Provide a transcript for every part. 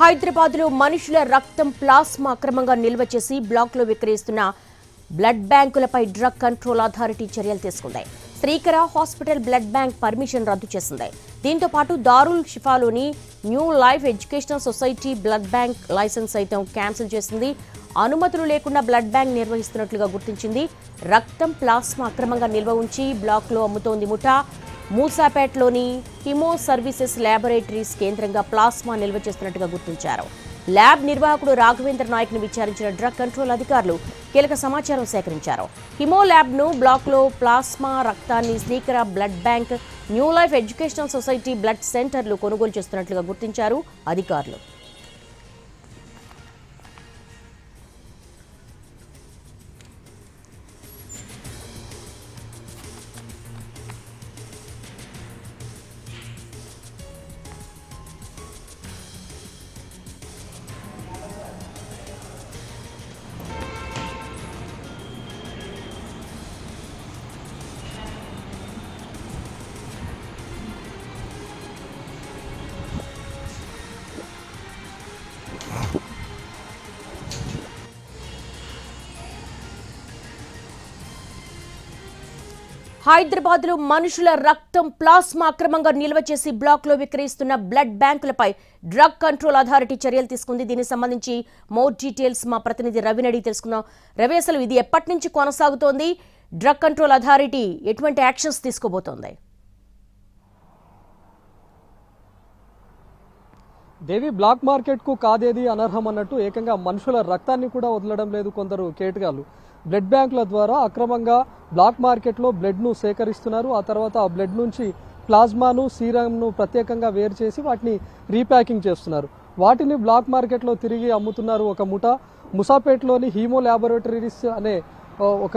హైదరాబాద్లో మనుషుల రక్తం ప్లాస్మా అక్రమంగా నిల్వ చేసి బ్లాక్లో విక్రయిస్తున్న బ్లడ్ బ్యాంకులపై డ్రగ్ కంట్రోల్ అథారిటీ చర్యలు తీసుకుంది. Srikara hospital blood bank permission రద్దు చేసింది. దీంతో పాటు Darul షిఫాలోని new life educational society blood bank licence సైతం క్యాన్సిల్ చేసింది. అనుమతులు లేకుండా బ్లడ్ బ్యాంక్ నిర్వహిస్తున్నట్లుగా గుర్తించింది. రక్తం ప్లాస్మా అక్రమంగా నిల్వ ఉంచి బ్లాక్లో అమ్ముతోంది ముఠా. మూసాపేటలోని హిమో సర్వీసెస్ ల్యాబొరేటరీస్ కేంద్రంగా ప్లాస్మా నిల్వ చేస్తున్నట్టుగా గుర్తించారు. ల్యాబ్ నిర్వాహకుడు రాఘవేంద్ర నాయక్ను విచారించిన డ్రగ్ కంట్రోల్ అధికారులు కీలక సమాచారం సేకరించారు. హిమో ల్యాబ్ను బ్లాక్లో ప్లాస్మా రక్తాన్ని Srikara blood bank new life educational society blood సెంటర్లు కొనుగోలు చేస్తున్నట్లుగా గుర్తించారు అధికారులు. హైదరాబాద్లో మనుషుల రక్తం ప్లాస్మా అక్రమంగా నిల్వ చేసి బ్లాక్లో విక్రయిస్తున్న బ్లడ్ బ్యాంకులపై డ్రగ్ కంట్రోల్ అథారిటీ చర్యలు తీసుకుంది. దీనికి సంబంధించి మోర్ డీటెయిల్స్ మా ప్రతినిధి రవిని అడిగి తెలుసుకుందాం. రవి అసలు ఇది ఎప్పటి నుంచి కొనసాగుతోంది? డ్రగ్ కంట్రోల్ అథారిటీ ఎటువంటి యాక్షన్స్ తీసుకోబోతోంది? దేవి బ్లాక్ మార్కెట్కు కాదేది అనర్హం అన్నట్టు ఏకంగా మనుషుల రక్తాన్ని కూడా వదలడం లేదు కొందరు కేటగాళ్ళు బ్లడ్ బ్యాంకుల ద్వారా అక్రమంగా బ్లాక్ మార్కెట్లో బ్లడ్ను సేకరిస్తున్నారు. ఆ తర్వాత ఆ బ్లడ్ నుంచి ప్లాస్మాను సీరంను ప్రత్యేకంగా వేరు చేసి వాటిని రీప్యాకింగ్ చేస్తున్నారు. వాటిని బ్లాక్ మార్కెట్లో తిరిగి అమ్ముతున్నారు ఒక ముఠ. ముసాపేట్లోని హీమో ల్యాబొరేటరీస్ అనే ఒక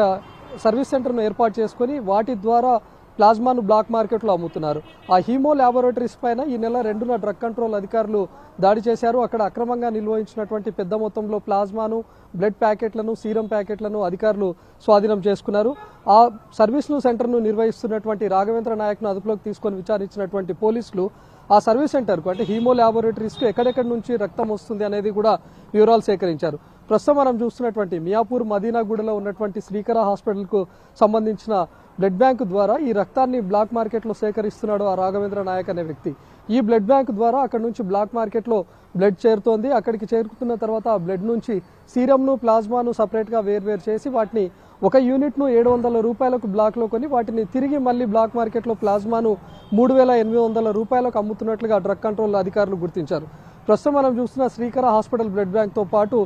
సర్వీస్ సెంటర్ను ఏర్పాటు చేసుకొని వాటి ద్వారా ప్లాజ్మాను బ్లాక్ మార్కెట్లో అమ్ముతున్నారు. ఆ హీమో ల్యాబొరేటరీస్ పైన ఈ నెల రెండున డ్రగ్ కంట్రోల్ అధికారులు దాడి చేశారు. అక్కడ అక్రమంగా నిల్వహించినటువంటి పెద్ద మొత్తంలో ప్లాజ్మాను బ్లడ్ ప్యాకెట్లను సీరం ప్యాకెట్లను అధికారులు స్వాధీనం చేసుకున్నారు. ఆ సర్వీసులు సెంటర్ను నిర్వహిస్తున్నటువంటి రాఘవేంద్ర నాయక్ను అదుపులోకి తీసుకొని విచారించినటువంటి పోలీసులు ఆ సర్వీస్ సెంటర్కు అంటే హీమో ల్యాబొరేటరీస్కు ఎక్కడెక్కడి నుంచి రక్తం వస్తుంది అనేది కూడా వివరాలు సేకరించారు. ప్రస్తుతం మనం చూస్తున్నటువంటి మియాపూర్ మదీనాగూడలో ఉన్నటువంటి శ్రీకర హాస్పిటల్కు సంబంధించిన బ్లడ్ బ్యాంక్ ద్వారా ఈ రక్తాన్ని బ్లాక్ మార్కెట్లో సేకరిస్తున్నాడు ఆ రాఘవేంద్ర నాయక్ అనే వ్యక్తి. ఈ బ్లడ్ బ్యాంక్ ద్వారా అక్కడ నుంచి బ్లాక్ మార్కెట్లో బ్లడ్ చేరుతోంది. అక్కడికి చేరుకుతున్న తర్వాత ఆ బ్లడ్ నుంచి సీరంను ప్లాజ్మాను సపరేట్గా వేర్వేరు చేసి వాటిని ఒక యూనిట్ను ఏడు వందల రూపాయలకు బ్లాక్లో కొని వాటిని తిరిగి మళ్ళీ బ్లాక్ మార్కెట్లో ప్లాజ్మాను మూడు వేల ఎనిమిది వందల రూపాయలకు అమ్ముతున్నట్లుగా డ్రగ్ కంట్రోల్ అధికారులు గుర్తించారు. ప్రస్తుతం మనం చూస్తున్న శ్రీకర హాస్పిటల్ బ్లడ్ బ్యాంక్తో పాటు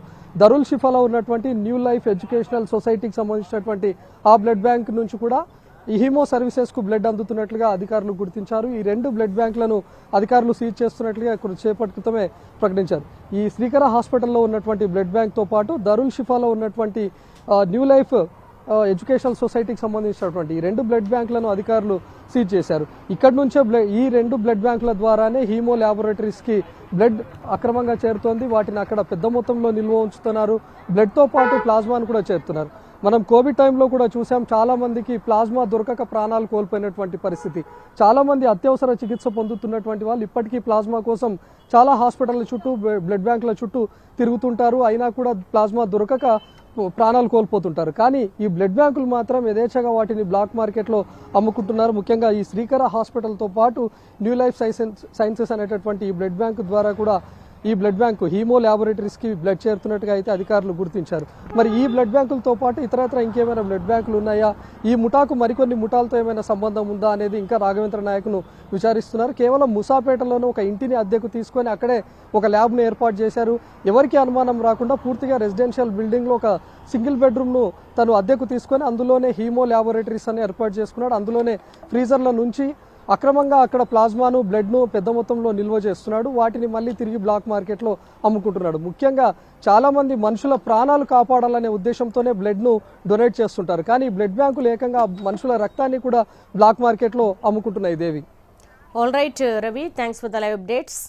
దరుల్ షిఫాలో ఉన్నటువంటి న్యూ లైఫ్ ఎడ్యుకేషనల్ సొసైటీకి సంబంధించినటువంటి ఆ బ్లడ్ బ్యాంక్ నుంచి కూడా హీమో సర్వీసెస్కు బ్లడ్ అందుతున్నట్లుగా అధికారులు గుర్తించారు. ఈ రెండు బ్లడ్ బ్యాంకులను అధికారులు సీజ్ చేస్తున్నట్లుగా కొద్దిసేపటి క్రితమే ప్రకటించారు. ఈ శ్రీకర హాస్పిటల్లో ఉన్నటువంటి బ్లడ్ బ్యాంక్తో పాటు దరుల్ షిఫాలో ఉన్నటువంటి న్యూ లైఫ్ ఎడ్యుకేషనల్ సొసైటీకి సంబంధించినటువంటి ఈ రెండు బ్లడ్ బ్యాంకులను అధికారులు సీజ్ చేశారు. ఇక్కడ నుంచే బ్లడ్ ఈ రెండు బ్లడ్ బ్యాంకుల ద్వారానే హీమో ల్యాబొరేటరీస్కి బ్లడ్ అక్రమంగా చేరుతోంది. వాటిని అక్కడ పెద్ద మొత్తంలో నిల్వ ఉంచుతున్నారు. బ్లడ్తో పాటు ప్లాస్మాను కూడా చేరుతున్నారు. మనం కోవిడ్ టైంలో కూడా చూసాం చాలా మందికి ప్లాస్మా దొరకక ప్రాణాలు కోల్పోయినటువంటి పరిస్థితి. చాలా మంది అత్యవసర చికిత్స పొందుతున్నటువంటి వాళ్ళు ఇప్పటికీ ప్లాస్మా కోసం చాలా హాస్పిటల్ చుట్టూ బ్లడ్ బ్యాంకుల చుట్టూ తిరుగుతుంటారు. అయినా కూడా ప్లాస్మా దొరకక ప్రాణాలు కోల్పోతుంటారు. కానీ ఈ బ్లడ్ బ్యాంకులు మాత్రం యథేచ్ఛగా వాటిని బ్లాక్ మార్కెట్లో అమ్ముకుంటున్నారు. ముఖ్యంగా ఈ శ్రీకర హాస్పిటల్తో పాటు న్యూ లైఫ్ సైన్స్ సైన్సెస్ అనేటటువంటి ఈ బ్లడ్ బ్యాంక్ ద్వారా కూడా ఈ బ్లడ్ బ్యాంకు హీమో ల్యాబొరేటరీస్కి బ్లడ్ చేరుతున్నట్టుగా అయితే అధికారులు గుర్తించారు. మరి ఈ బ్లడ్ బ్యాంకులతో పాటు ఇతరత్ర ఇంకేమైనా బ్లడ్ బ్యాంకులు ఉన్నాయా? ఈ ముఠాకు మరికొన్ని ముఠాలతో ఏమైనా సంబంధం ఉందా అనేది ఇంకా రాఘవేంద్ర నాయకును విచారిస్తున్నారు. కేవలం ముసాపేటలోనే ఒక ఇంటిని అద్దెకు తీసుకొని అక్కడే ఒక ల్యాబ్ను ఏర్పాటు చేశారు. ఎవరికి అనుమానం రాకుండా పూర్తిగా రెసిడెన్షియల్ బిల్డింగ్లో ఒక సింగిల్ బెడ్రూమ్ను తను అద్దెకు తీసుకొని అందులోనే హీమో ల్యాబొరేటరీస్ అని ఏర్పాటు చేసుకున్నాడు. అందులోనే ఫ్రీజర్ల నుంచి అక్రమంగా అక్కడ ప్లాస్మాను బ్లడ్ను పెద్ద మొత్తంలో నిల్వ చేస్తున్నాడు. వాటిని మళ్ళీ తిరిగి బ్లాక్ మార్కెట్లో అమ్ముకుంటున్నాడు. ముఖ్యంగా చాలా మంది మనుషుల ప్రాణాలు కాపాడాలనే ఉద్దేశంతోనే బ్లడ్ను డొనేట్ చేస్తుంటారు. కానీ బ్లడ్ బ్యాంకులు ఏకంగా మనుషుల రక్తాన్ని కూడా బ్లాక్ మార్కెట్లో అమ్ముకుంటున్నాయి Devi. All right Ravi thanks for the live updates